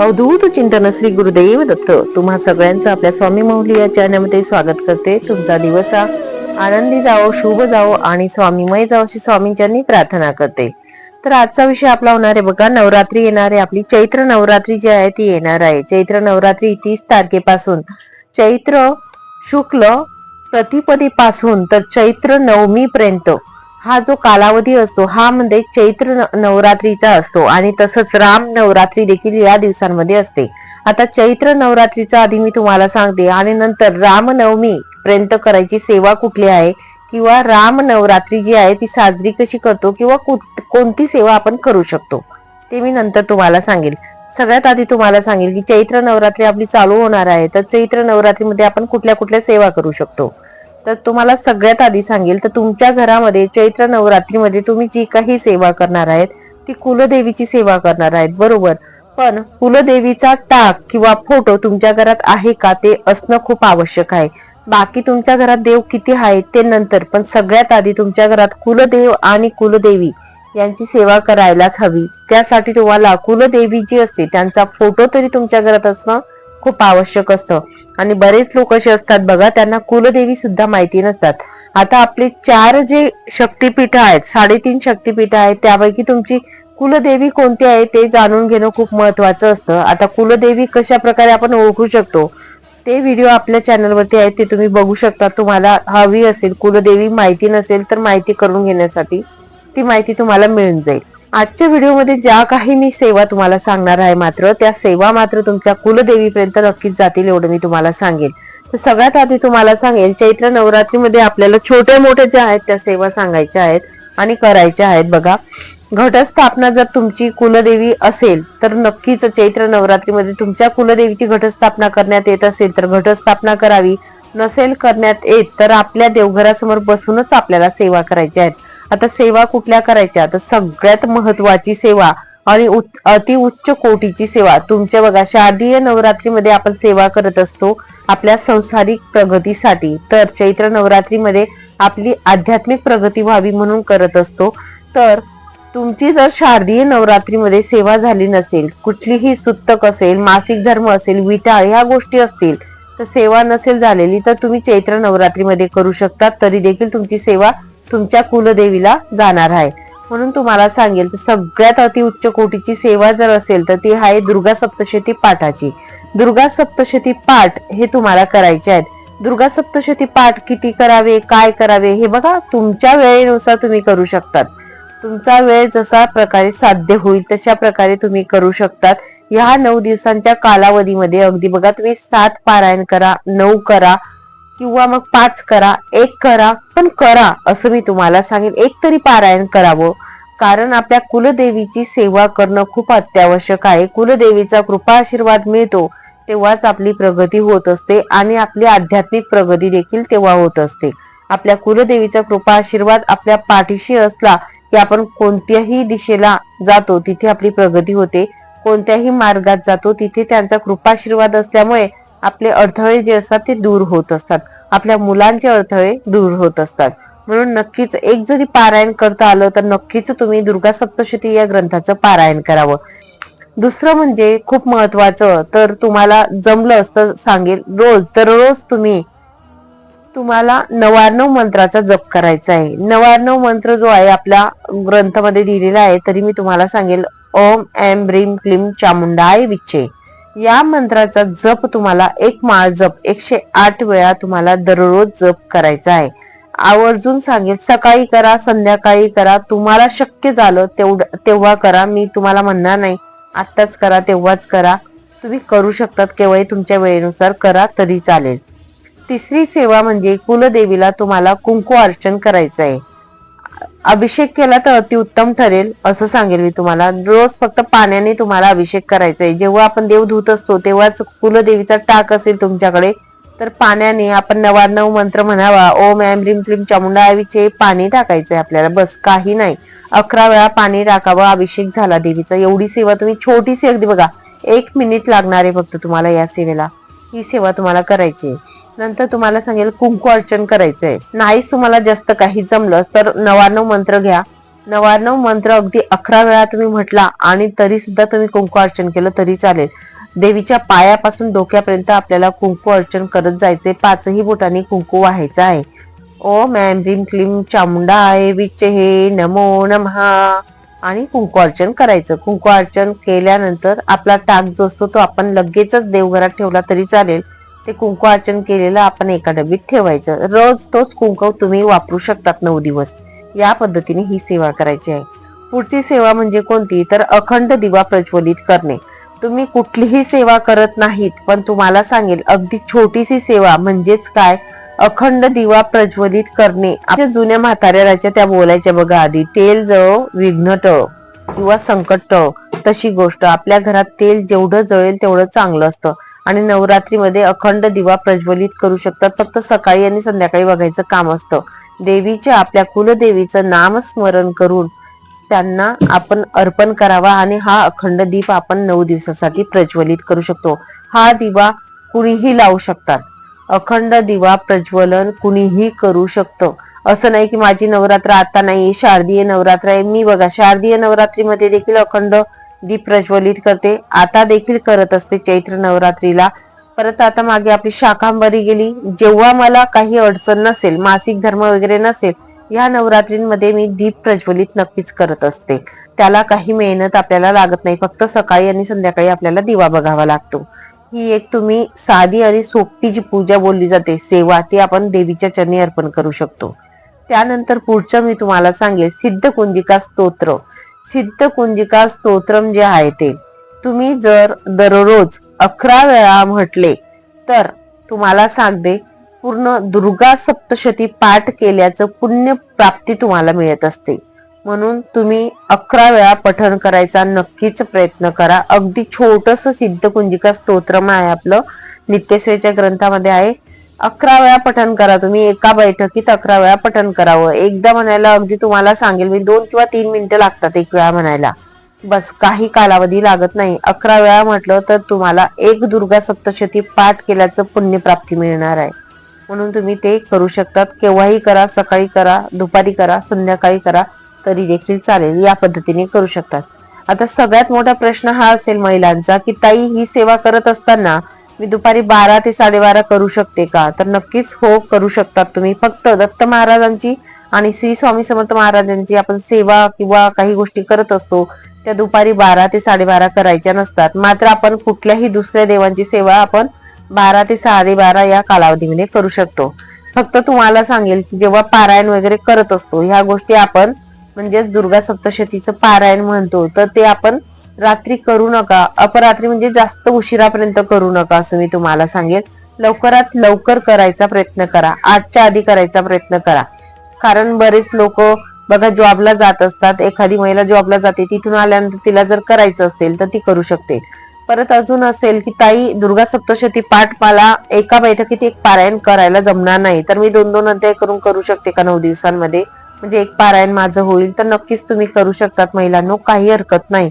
अवधूत चिंतन श्री गुरुदेव दत्त. तुम्हा सगळ्यांचं आपल्या स्वामी मौली या चॅनलमध्ये स्वागत करते. तुमचा दिवस हा आनंदी जावो शुभ जावो आणि स्वामीमय जावो अशी स्वामींच्यांनी प्रार्थना करते. तर आजचा विषय आपला होणार आहे बघा नवरात्री येणार आहे. आपली चैत्र नवरात्री जी आहे ती येणार आहे. चैत्र नवरात्री तीस तारखेपासून चैत्र शुक्ल प्रतिपदीपासून तर चैत्र नवमी पर्यंत हा जो कालावधी असतो हा म्हणजे चैत्र न- नवरात्रीचा असतो आणि तसंच राम नवरात्री देखील या दिवसांमध्ये असते. आता चैत्र नवरात्रीचा आधी मी तुम्हाला सांगते आणि नंतर रामनवमी पर्यंत करायची सेवा कुठली आहे किंवा राम नवरात्री जी आहे ती साजरी कशी करतो किंवा कोणती सेवा आपण करू शकतो ते मी नंतर तुम्हाला सांगेल. सगळ्यात आधी तुम्हाला सांगेल की चैत्र नवरात्री आपली चालू होणार आहे तर चैत्र नवरात्रीमध्ये आपण कुठल्या कुठल्या सेवा करू शकतो? तर तुम्हाला सगळ्यात आधी सांगेल तर तुमच्या घरामध्ये चैत्र नवरात्रीमध्ये तुम्ही जी काही सेवा करणार आहेत ती कुलदेवीची सेवा करणार आहेत बरोबर. पण कुलदेवीचा टाक किंवा फोटो तुमच्या घरात आहे का ते असणं खूप आवश्यक आहे. बाकी तुमच्या घरात देव किती आहेत ते नंतर पण सगळ्यात आधी तुमच्या घरात कुलदेव आणि कुलदेवी यांची सेवा करायलाच हवी. त्यासाठी तुम्हाला कुलदेवी जी असते त्यांचा फोटो तरी तुमच्या घरात असणं खूप आवश्यक असतं. आणि बरेच लोक असे असतात बघा त्यांना कुलदेवी सुद्धा माहिती नसतात. आता आपले चार जे शक्तिपीठ आहेत साडेतीन शक्तीपीठ आहेत त्यापैकी तुमची कुलदेवी कोणती आहे ते जाणून घेणं खूप महत्वाचं असतं. आता कुलदेवी कशा प्रकारे आपण ओळखू शकतो ते व्हिडिओ आपल्या चॅनलवरती आहेत ते तुम्ही बघू शकता. तुम्हाला हवी असेल कुलदेवी माहिती नसेल तर माहिती करून घेण्यासाठी ती माहिती तुम्हाला मिळून जाईल. आजच्या व्हिडिओमध्ये ज्या काही मी सेवा तुम्हाला सांगणार आहे मात्र त्या सेवा मात्र तुमच्या कुलदेवीपर्यंत नक्कीच जातील एवढं मी तुम्हाला सांगेल तर सगळ्यात आधी तुम्हाला सांगेल चैत्र नवरात्रीमध्ये आपल्याला छोट्या मोठ्या ज्या आहेत त्या सेवा सांगायच्या आहेत आणि करायच्या आहेत. बघा घटस्थापना जर तुमची कुलदेवी असेल तर नक्कीच चैत्र नवरात्रीमध्ये तुमच्या कुलदेवीची घटस्थापना करण्यात येत असेल तर घटस्थापना करावी. नसेल करण्यात येत तर आपल्या देवघरासमोर बसूनच आपल्याला सेवा करायच्या आहेत. आता सेवा कुठल्या करायच्या? तर सगळ्यात महत्वाची सेवा आणि उत- अति उच्च कोटीची सेवा. तुमच्या बघा शारदीय नवरात्रीमध्ये आपण सेवा करत असतो आपल्या संसारिक प्रगतीसाठी. तर चैत्र नवरात्रीमध्ये आपली आध्यात्मिक प्रगती व्हावी म्हणून करत असतो. तर तुमची जर शारदीय नवरात्रीमध्ये सेवा झाली नसेल कुठलीही सुत्तक असेल मासिक धर्म असेल विटाळ ह्या गोष्टी असतील तर सेवा नसेल झालेली तर तुम्ही चैत्र नवरात्रीमध्ये करू शकता. तरी देखील तुमची सेवा तुमच्या कुलदेवीला जाणार आहे. म्हणून तुम्हाला सांगेल तर सगळ्यात अति उच्च कोटीची सेवा जर असेल तर ती आहे दुर्गा सप्तशती पाठाची. दुर्गा सप्तशती पाठ हे तुम्हाला करायचे आहेत. दुर्गा सप्तशती पाठ किती करावे काय करावे हे बघा तुमच्या वेळेनुसार तुम्ही करू शकतात. तुमचा वेळ जसा प्रकारे साध्य होईल तशा प्रकारे तुम्ही करू शकतात. ह्या नऊ दिवसांच्या कालावधीमध्ये अगदी बघा तुम्ही सात पारायण करा नऊ करा किंवा मग पाच करा एक करा पण करा असं मी तुम्हाला सांगेन. एक तरी पारायण करावं. कारण आपल्या कुलदेवीची सेवा करणं खूप अत्यावश्यक आहे. कुलदेवीचा कृपा आशीर्वाद मिळतो तेव्हाच आपली प्रगती होत असते आणि आपली आध्यात्मिक प्रगती देखील तेव्हा होत असते. आपल्या कुलदेवीचा कृपा आशीर्वाद आपल्या पाठीशी असला की आपण कोणत्याही दिशेला जातो तिथे आपली प्रगती होते. कोणत्याही मार्गात जातो तिथे त्यांचा कृपाशीर्वाद असल्यामुळे आपले अडथळे जे असतात ते दूर होत असतात. आपल्या मुलांचे अडथळे दूर होत असतात. म्हणून नक्कीच एक जरी पारायण करता आलं तर नक्कीच तुम्ही दुर्गा सप्तशती या ग्रंथाचं पारायण करावं. दुसरं म्हणजे खूप महत्वाचं तर तुम्हाला जमलं असतं सांगेल रोज दररोज तुम्ही तुम्हाला नवार्णव मंत्राचा जप करायचा आहे. नवार्णव मंत्र जो आहे आपल्या ग्रंथामध्ये दिलेला आहे तरी मी तुम्हाला सांगेल ओम एम ब्रीम क्लीम चामुंडाय विच्चे. या मंत्राचा जप तुम्हाला एक माळ जप एकशे आठ वेळा तुम्हाला दररोज जप करायचा आहे. आवर्जून सांगेल सकाळी करा संध्याकाळी करा तुम्हाला शक्य झालं तेवढं तेव्हा करा. मी तुम्हाला म्हणणार नाही आत्ताच करा तेव्हाच करा. तुम्ही करू शकतात केव्हाही तुमच्या वेळेनुसार करा तरी चालेल. तिसरी सेवा म्हणजे कुलदेवीला तुम्हाला कुंकू अर्चन करायचं आहे. अभिषेक केला तर अतिउत्तम ठरेल असं सांगेल मी तुम्हाला. रोज फक्त पाण्याने तुम्हाला अभिषेक करायचा आहे. जेव्हा आपण देव धुत असतो तेव्हाच कुलदेवीचा टाक असेल तुमच्याकडे तर पाण्याने आपण नवार्णव मंत्र म्हणावा. ओम एम ह्रीम क्लीम चामुंडा आवीचे पाणी टाकायचंय आपल्याला. बस काही नाही. अकरा वेळा पाणी टाकावं अभिषेक झाला देवीचा. एवढी सेवा तुम्ही छोटीशी अगदी बघा एक मिनिट लागणार आहे फक्त तुम्हाला या सेवेला. ही सेवा तुम्हाला करायची आहे. नंतर तुम्हाला सांगेल कुंकू अर्चन करायचंय. नाहीच तुम्हाला जास्त काही जमलं तर नवाण्णव मंत्र घ्या. नवाण्णव मंत्र अगदी अकरा वेळा तुम्ही म्हटला आणि तरी सुद्धा तुम्ही कुंकू अर्चन केलं तरी चालेल. देवीच्या पायापासून डोक्यापर्यंत आपल्याला कुंकू अर्चन करत जायचे पाचही बोटांनी कुंकू व्हायचं आहे. ओम क्लीम चामुंडा आय विच हे नमो नमहा आणि कुंकू अर्चन करायचं. कुंकू अर्चन केल्यानंतर आपला टाक जो असतो तो आपण लगेचच देवघरात ठेवला तरी चालेल. ते कुंकू अर्चन केलेलं आपण एका डबीत ठेवायचं. रोज तोच कुंकू तुम्ही वापरू शकतात नऊ दिवस. या पद्धतीने ही सेवा करायची आहे. पुढची सेवा म्हणजे कोणती? तर अखंड दिवा प्रज्वलित करणे. तुम्ही कुठलीही सेवा करत नाहीत पण तुम्हाला सांगेल अगदी छोटीशी सेवा म्हणजेच काय? अखंड दिवा प्रज्वलित करणे. आपल्या जुन्या म्हाताऱ्या राहायच्या त्या बोलायच्या बघा आधी तेल जळो विघ्न टळो किंवा संकट टळो. तशी गोष्ट. आपल्या घरात तेल जेवढं जळेल तेवढं चांगलं असतं. आणि नवरात्रीमध्ये अखंड दिवा प्रज्वलित करू शकतात. फक्त सकाळी आणि संध्याकाळी बघायचं काम असतं. देवीच्या आपल्या कुलदेवीचं नामस्मरण करून त्यांना आपण अर्पण करावा आणि हा अखंड दीप आपण नऊ दिवसासाठी प्रज्वलित करू शकतो. हा दिवा कुणीही लावू शकतात. अखंड दिवा प्रज्वलन कुणीही करू शकतं. असं नाही की माझी नवरात्र आता नाही शारदीय नवरात्र आहे. मी बघा शारदीय नवरात्रीमध्ये देखील अखंड दीप प्रज्वलित करते. आता देखील करत असते चैत्र नवरात्रीला. परत आता मागे आपली शाखांबरी गेली. जेव्हा मला काही अडचण नसेल मासिक धर्म वगैरे नसेल या नवरात्रींमध्ये मी दीप प्रज्वलित नक्कीच करत असते. त्याला काही मेहनत आपल्याला लागत नाही. फक्त सकाळी आणि संध्याकाळी आपल्याला दिवा बघावा लागतो. ही एक तुम्ही साधी आणि सोपी जी पूजा बोलली जाते सेवा ती आपण देवीच्या चरणी अर्पण करू शकतो. त्यानंतर पुढचं मी तुम्हाला सांगेल. सिद्ध कुंजिका स्तोत्र. सिद्ध कुंजिका स्तोत्रम जे आहे ते. तुम्ही जर दररोज अकरा वेळा म्हटले तर तुम्हाला सांगते पूर्ण दुर्गा सप्तशती पाठ केल्याचं पुण्य प्राप्ती तुम्हाला मिळत असते. म्हणून तुम्ही अकरा वेळा पठण करायचा नक्कीच प्रयत्न करा. अगदी छोटस सिद्ध कुंजिका स्तोत्रम आहे आपलं. नित्यसेच्या ग्रंथामध्ये आहे. अकरा वेळा पठण करा तुम्ही एका बैठकीत अकरा वेळा पठण करावं. एकदा म्हणायला अगदी तुम्हाला सांगेल मी दोन किंवा तीन मिनिटं लागतात एक वेळा म्हणायला. बस काही कालावधी लागत नाही. अकरा वेळा म्हटलं तर तुम्हाला एक दुर्गा सप्तशती पाठ केल्याचं पुण्यप्राप्ती मिळणार आहे. म्हणून तुम्ही ते करू शकतात. केव्हाही करा सकाळी करा दुपारी करा संध्याकाळी करा तरी देखील चालेल. या पद्धतीने करू शकतात. आता सगळ्यात मोठा प्रश्न हा असेल महिलांचा की ताई ही सेवा करत असताना मी दुपारी बारा ते साडेबारा करू शकते का? तर नक्कीच हो करू शकतात तुम्ही. फक्त दत्त महाराजांची आणि श्री स्वामी समर्थ महाराजांची आपण सेवा किंवा काही गोष्टी करत असतो त्या दुपारी बारा ते साडेबारा करायच्या नसतात. मात्र आपण कुठल्याही दुसऱ्या देवांची सेवा आपण बारा ते साडेबारा या कालावधीमध्ये करू शकतो. फक्त तुम्हाला सांगेल की जेव्हा पारायण वगैरे करत असतो ह्या गोष्टी आपण म्हणजेच दुर्गा सप्तशतीचं पारायण म्हणतो तर ते आपण रात्री करू नका अपरात्री म्हणजे जास्त उशिरापर्यंत करू नका असं मी तुम्हाला सांगेल. लवकरात लवकर करायचा प्रयत्न करा आठच्या आधी करायचा प्रयत्न करा. कारण बरेच लोक बघा जॉबला जात असतात एखादी महिला जॉबला जाते तिथून आल्यानंतर तिला जर करायचं असेल तर ती करू शकते. परत अजून असेल की ताई दुर्गा सप्तशती पाठ मला एका बैठकीत एक पारायण करायला जमणार नाही तर मी दोन दोन अध्याय करून करू शकते का नऊ दिवसांमध्ये? म्हणजे एक पारायण माझं होईल तर नक्कीच तुम्ही करू शकतात महिलांनो काही हरकत नाही.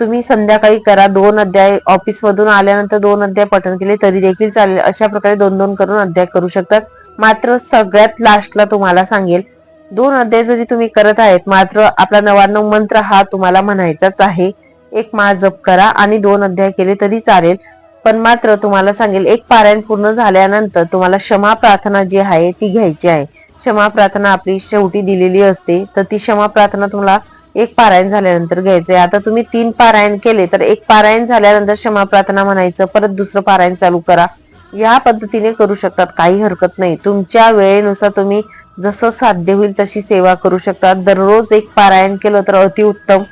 तुम्ही संध्याकाळी करा. दोन अध्याय ऑफिस मधून आल्यानंतर दोन अध्याय पठण केले तरी देखील चालेल. अशा प्रकारे दोन दोन करून अध्याय करू शकतात. मात्र सगळ्यात लास्टला तुम्हाला सांगेल दोन अध्याय जरी तुम्ही करत आहेत मात्र आपला नवाण्णव मंत्र हा तुम्हाला म्हणायचाच आहे. एक माळ जप करा आणि दोन अध्याय केले तरी चालेल. पण मात्र तुम्हाला सांगेल एक पारायण पूर्ण झाल्यानंतर तुम्हाला क्षमा प्रार्थना जी आहे ती घ्यायची आहे. क्षमा प्रार्थना आपली शेवटी दिलेली असते. तर ती क्षमा प्रार्थना तुम्हाला एक पारायण झाल्यानंतर घ्यायचंय. आता तुम्ही तीन पारायण केले तर एक पारायण झाल्यानंतर क्षमा प्रार्थना म्हणायचं परत दुसरं पारायण चालू करा. या पद्धतीने करू शकतात काही हरकत नाही. तुमच्या वेळेनुसार तुम्ही जसं साध्य होईल तशी सेवा करू शकता दररोज एक पारायण केलं तर अतिउत्तम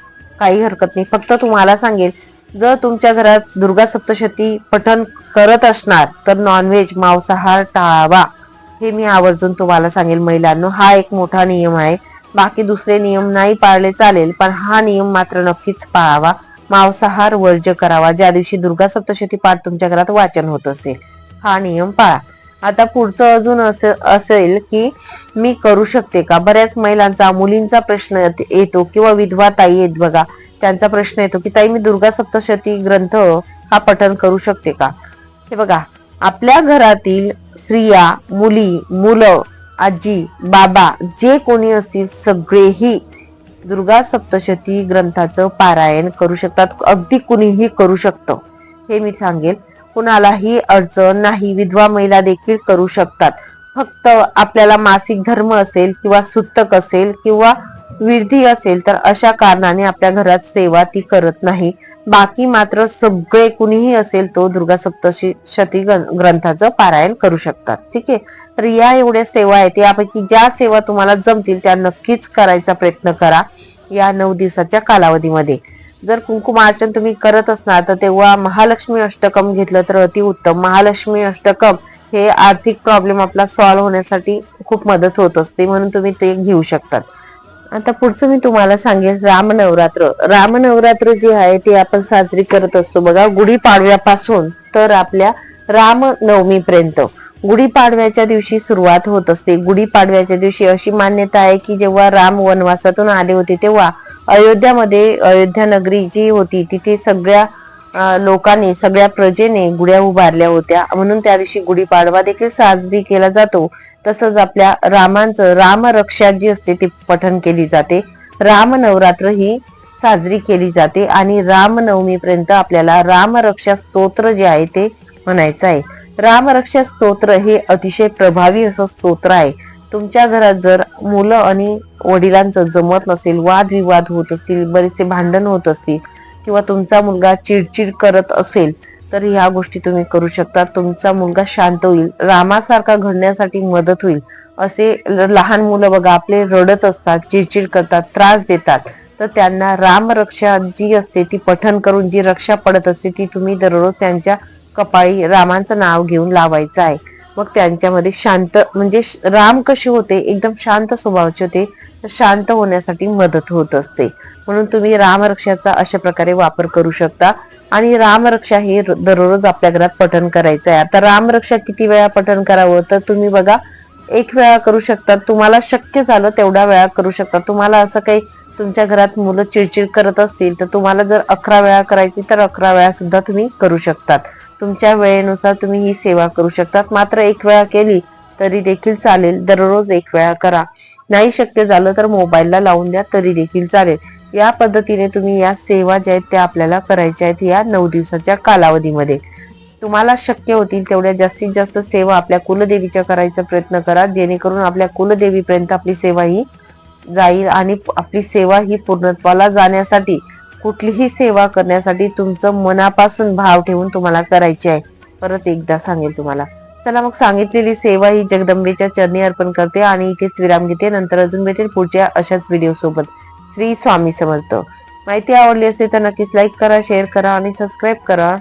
काही हरकत नाही. फक्त तुम्हाला सांगेल जर तुमच्या घरात दुर्गा सप्तशती पठण करत असणार तर नॉनव्हेज मांसाहार टाळावा हे मी आवर्जून तुम्हाला सांगेल महिलांनो. हा एक मोठा नियम आहे. बाकी दुसरे नियम नाही पाळले चालेल पण हा नियम मात्र नक्कीच पाळावा. मांसाहार वर्ज करावा. ज्या दिवशी दुर्गा सप्तशती पाठ तुमच्या घरात वाचन होत असेल हा नियम पाळा. आता पुढचं अजून असे असेल की मी करू शकते का? बऱ्याच महिलांचा मुलींचा प्रश्न येतो किंवा विधवा ताई येत बघा त्यांचा प्रश्न येतो की ताई मी दुर्गा सप्तशती ग्रंथ हा पठन करू शकते का? हे बघा आपल्या घरातील स्त्रिया मुली मुलं आजी बाबा जे कोणी असतील सगळेही दुर्गा सप्तशती ग्रंथाचं पारायण करू शकतात. अगदी कुणीही करू शकतं. हे मी सांगेल. कुणालाही अडचण नाही. विधवा महिला देखील करू शकतात. फक्त आपल्याला मासिक धर्म असेल किंवा सुतक असेल किंवा विधी असेल तर अशा कारणाने आपल्या घरात सेवा ती करत नाही. बाकी मात्र सगळे कुणीही असेल तो दुर्गा सप्तशी शती ग्रं- ग्रंथाचं पारायण करू शकतात. ठीक आहे? तर या एवढ्या सेवा आहेत. यापैकी ज्या सेवा तुम्हाला जमतील त्या नक्कीच करायचा प्रयत्न करा या नऊ दिवसाच्या कालावधीमध्ये. जर कुंकुमार्चन तुम्ही करत असणार तर तेव्हा महालक्ष्मी अष्टकम घेतलं तर अति उत्तम. महालक्ष्मी अष्टकम हे आर्थिक प्रॉब्लेम आपला सॉल्व्ह होण्यासाठी खूप मदत होत असते म्हणून तुम्ही ते घेऊ शकतात. आता पुढचं मी तुम्हाला सांगेल रामनवरात्र. रामनवरात्र जे आहे ते आपण साजरी करत असतो. बघा गुढीपाडव्यापासून तर आपल्या रामनवमीपर्यंत. गुढीपाडव्याच्या दिवशी सुरुवात होत असते. गुढीपाडव्याच्या दिवशी अशी मान्यता आहे की जेव्हा राम वनवासातून आले होते तेव्हा अयोध्यामध्ये अयोध्या नगरी जी होती तिथे सगळ्या लोकांनी सगळ्या प्रजेने गुड्या उभारल्या होत्या. म्हणून त्या दिवशी गुढीपाडवा देखील साजरी केला जातो. तसंच आपल्या रामांचं रामरक्षा जी असते ती पठण केली जाते. रामनवरात्र ही साजरी केली जाते आणि रामनवमीपर्यंत आपल्याला रामरक्षा स्तोत्र जे आहे ते म्हणायचं आहे. रामरक्षा स्तोत्र हे अतिशय प्रभावी असं स्तोत्र आहे. तुमच्या घरात जर मुलं आणि वडिलांचं जमत नसेल वादविवाद होत असतील बरेचसे भांडण होत असतील किंवा तुमचा मुलगा चिडचिड करत असेल तर ह्या गोष्टी तुम्ही करू शकता. तुमचा मुलगा शांत होईल. रामासारखा घडण्यासाठी मदत होईल. असे ल- लहान मुलं बघा आपले रडत असतात चिडचिड करतात त्रास देतात. तर त्यांना रामरक्षा जी असते ती पठन करून जी रक्षा पडत असते ती तुम्ही दररोज त्यांच्या कपाळी रामांचं नाव घेऊन लावायचं आहे. मग त्यांच्यामध्ये शांत म्हणजे श- राम कसे होते? एकदम शांत स्वभावाचे होते. तर शांत होण्यासाठी मदत होत असते. म्हणून तुम्ही रामरक्षाचा अशा प्रकारे वापर करू शकता. आणि रामरक्षा हे दररोज आपल्या घरात पठण करायचं आहे. आता रामरक्षा किती वेळा पठण करावं? तर तुम्ही बघा एक वेळा करू शकता. तुम्हाला शक्य झालं तेवढा वेळा करू शकता. तुम्हाला असं काही तुमच्या घरात मुलं चिडचिड करत असतील तर तुम्हाला जर अकरा वेळा करायची तर अकरा वेळा सुद्धा तुम्ही करू शकतात. तुमच्या वेळेनुसार तुम्ही ही सेवा करू शकतात. मात्र एक वेळा केली तरी देखील चालेल. दररोज एक वेळा करा. नाही शक्य झालं तर मोबाईलला लावून द्या तरी देखील चालेल. या पद्धतीने तुम्ही या सेवा ज्या आहेत त्या आपल्याला करायच्या आहेत या नऊ दिवसाच्या कालावधीमध्ये. तुम्हाला शक्य होतील तेवढ्या जास्तीत जास्त सेवा आपल्या कुलदेवीच्या करायचा प्रयत्न करा. जेणेकरून आपल्या कुलदेवीपर्यंत आपली सेवा ही जाईल आणि आपली सेवा ही पूर्णत्वाला जाण्यासाठी कुठलीही सेवा करण्यासाठी तुमचं मनापासून भाव ठेवून तुम्हाला करायची आहे. परत एकदा सांगेल तुम्हाला. चला मग सांगितलेली सेवा ही जगदंबेच्या चरणी अर्पण करते आणि इथेच विराम घेते. नंतर अजून भेटेल पुढच्या अशाच व्हिडिओ सोबत. श्री स्वामी समर्थ. माहिती आवडली असेल तर नक्कीच लाईक करा शेअर करा आणि सबस्क्राईब करा.